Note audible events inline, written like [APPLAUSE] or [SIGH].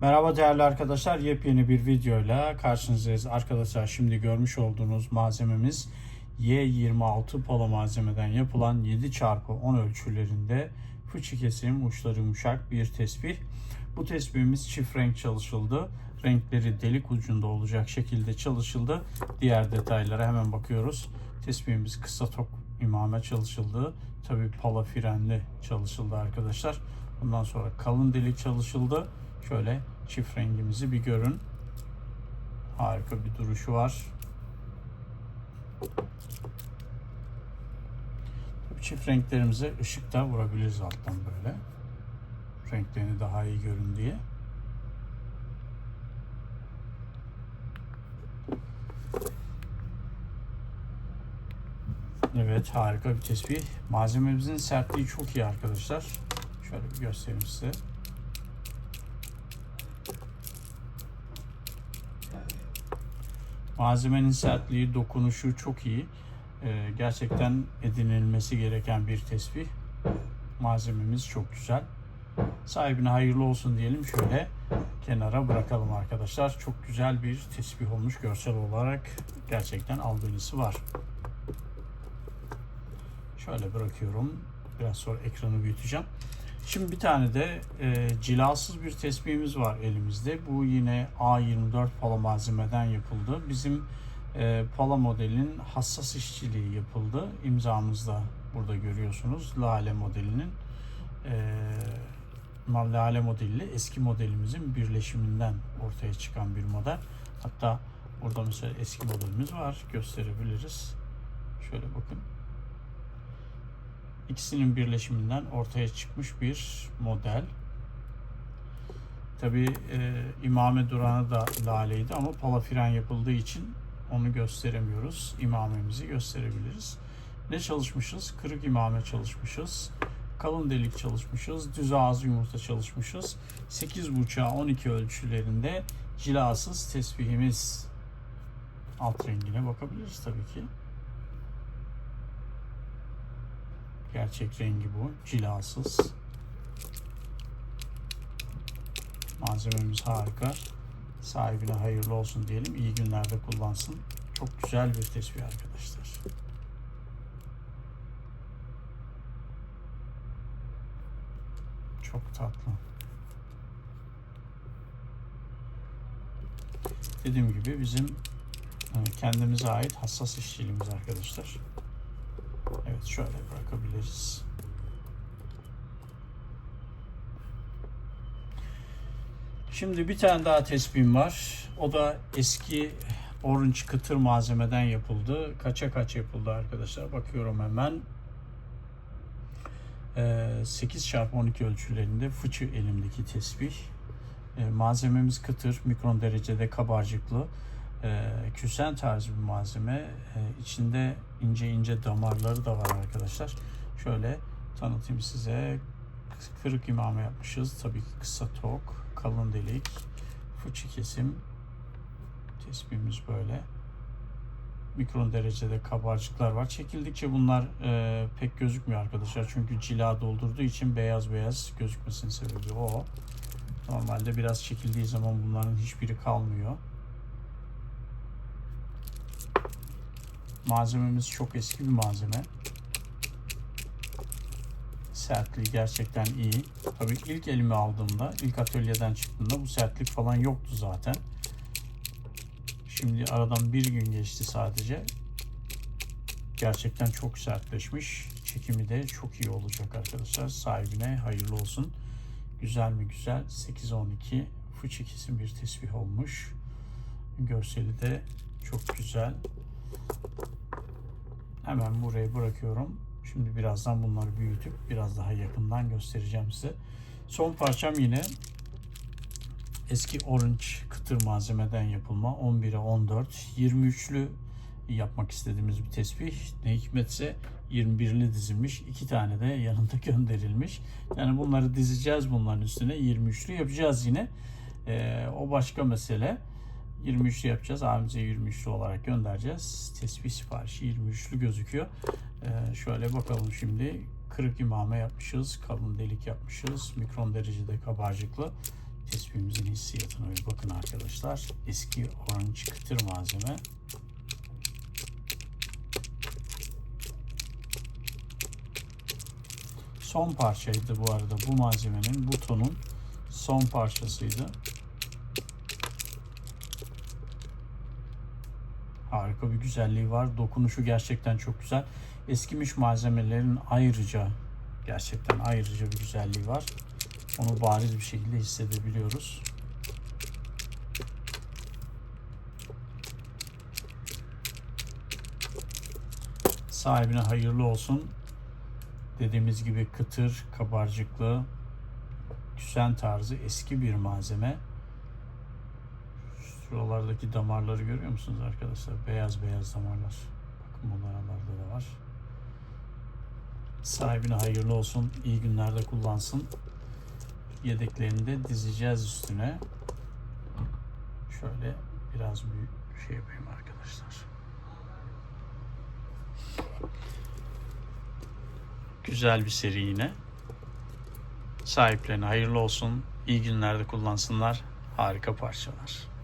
Merhaba değerli arkadaşlar. Yepyeni bir videoyla karşınızdayız. Arkadaşlar şimdi görmüş olduğunuz malzememiz Y26 polo malzemeden yapılan 7x10 ölçülerinde fıçı kesim uçları yumuşak bir tesbih. Bu tesbihimiz çift renk çalışıldı. Renkleri delik ucunda olacak şekilde çalışıldı. Diğer detaylara hemen bakıyoruz. Tesbihimiz kısa tok imame çalışıldı. Tabii pala frenli çalışıldı arkadaşlar. Bundan sonra kalın delik çalışıldı. Şöyle çift rengimizi bir görün. Harika bir duruşu var. Tabii çift renklerimize ışık da vurabiliriz alttan böyle. Renklerini daha iyi görün diye. Evet harika bir tespih. Malzememizin sertliği çok iyi arkadaşlar. Şöyle bir göstereyim size. Malzemenin sertliği, dokunuşu çok iyi. Ee, gerçekten edinilmesi gereken bir tespih. Malzememiz çok güzel. Sahibine hayırlı olsun diyelim. Şöyle kenara bırakalım arkadaşlar. Çok güzel bir tesbih olmuş görsel olarak. Gerçekten albenisi var. Şöyle bırakıyorum. Biraz sonra ekranı büyüteceğim. Şimdi bir tane de e, cilasız bir tespihimiz var elimizde. Bu yine A24 pala malzemeden yapıldı. Bizim e, pala modelinin hassas işçiliği yapıldı. İmzamız da burada görüyorsunuz. Lale modelinin e, Lale modeliyle eski modelimizin birleşiminden ortaya çıkan bir model. Hatta burada mesela eski modelimiz var. Gösterebiliriz. Şöyle bakın ikisinin birleşiminden ortaya çıkmış bir model. Tabi e, imame duranı da laleydi ama palafren yapıldığı için onu gösteremiyoruz. İmamemizi gösterebiliriz. Ne çalışmışız? Kırık imame çalışmışız. Kalın delik çalışmışız. Düz ağız yumurta çalışmışız. 8.5'a 12 ölçülerinde cilasız tesbihimiz. Alt rengine bakabiliriz tabii ki. Gerçek rengi bu. Cilasız. Malzememiz harika. Sahibine hayırlı olsun diyelim. İyi günlerde kullansın. Çok güzel bir tesbih arkadaşlar. Çok tatlı. Dediğim gibi bizim e, kendimize ait hassas işçiliğimiz arkadaşlar. Evet şöyle bırakabiliriz. Şimdi bir tane daha tespihim var. O da eski orange kıtır malzemeden yapıldı. Kaça kaç yapıldı arkadaşlar? Bakıyorum hemen. 8 x 12 ölçülerinde fıçı elimdeki tesbih. Ee, malzememiz kıtır, mikron derecede kabarcıklı e, küsen tarzı bir malzeme. E, içinde ince ince damarları da var arkadaşlar. Şöyle tanıtayım size. Kırık imame yapmışız. Tabii ki kısa tok, kalın delik, fıçı kesim. Tespihimiz böyle. Mikron derecede kabarcıklar var. Çekildikçe bunlar e, pek gözükmüyor arkadaşlar. Çünkü cila doldurduğu için beyaz beyaz gözükmesinin sebebi o. Normalde biraz çekildiği zaman bunların hiçbiri kalmıyor. Malzememiz çok eski bir malzeme. Sertliği gerçekten iyi. Tabii ilk elime aldığımda, ilk atölyeden çıktığında bu sertlik falan yoktu zaten. Şimdi aradan bir gün geçti sadece. Gerçekten çok sertleşmiş. Çekimi de çok iyi olacak arkadaşlar. Sahibine hayırlı olsun. Güzel mi güzel. 8-12 fıçı kesim bir tesbih olmuş. Görseli de çok güzel. Hemen buraya bırakıyorum. Şimdi birazdan bunları büyütüp biraz daha yakından göstereceğim size. Son parçam yine eski orange kıtır malzemeden yapılma 11'e 14 23'lü yapmak istediğimiz bir tesbih. Ne hikmetse 21'li dizilmiş. iki tane de yanında [LAUGHS] gönderilmiş. Yani bunları dizeceğiz bunların üstüne 23'lü yapacağız yine. Ee, o başka mesele. 23'lü yapacağız. Abimize 23'lü olarak göndereceğiz. Tespih siparişi 23'lü gözüküyor. Ee, şöyle bakalım şimdi. Kırık imame yapmışız. Kalın delik yapmışız. Mikron derecede kabarcıklı. Tespihimizin hissiyatına bir bakın arkadaşlar. Eski orange kıtır malzeme. Son parçaydı bu arada bu malzemenin, bu tonun son parçasıydı. Harika bir güzelliği var. Dokunuşu gerçekten çok güzel. Eskimiş malzemelerin ayrıca gerçekten ayrıca bir güzelliği var. Onu bariz bir şekilde hissedebiliyoruz. Sahibine hayırlı olsun. Dediğimiz gibi kıtır, kabarcıklı, küsen tarzı eski bir malzeme. Şuralardaki damarları görüyor musunuz arkadaşlar? Beyaz beyaz damarlar. Bakın bu aralarda da var. Sahibine hayırlı olsun. İyi günlerde kullansın. Yedeklerini de dizeceğiz üstüne. Şöyle biraz büyük şey yapayım arkadaşlar. Güzel bir seri yine. Sahiplerine hayırlı olsun. İyi günlerde kullansınlar. Harika parçalar.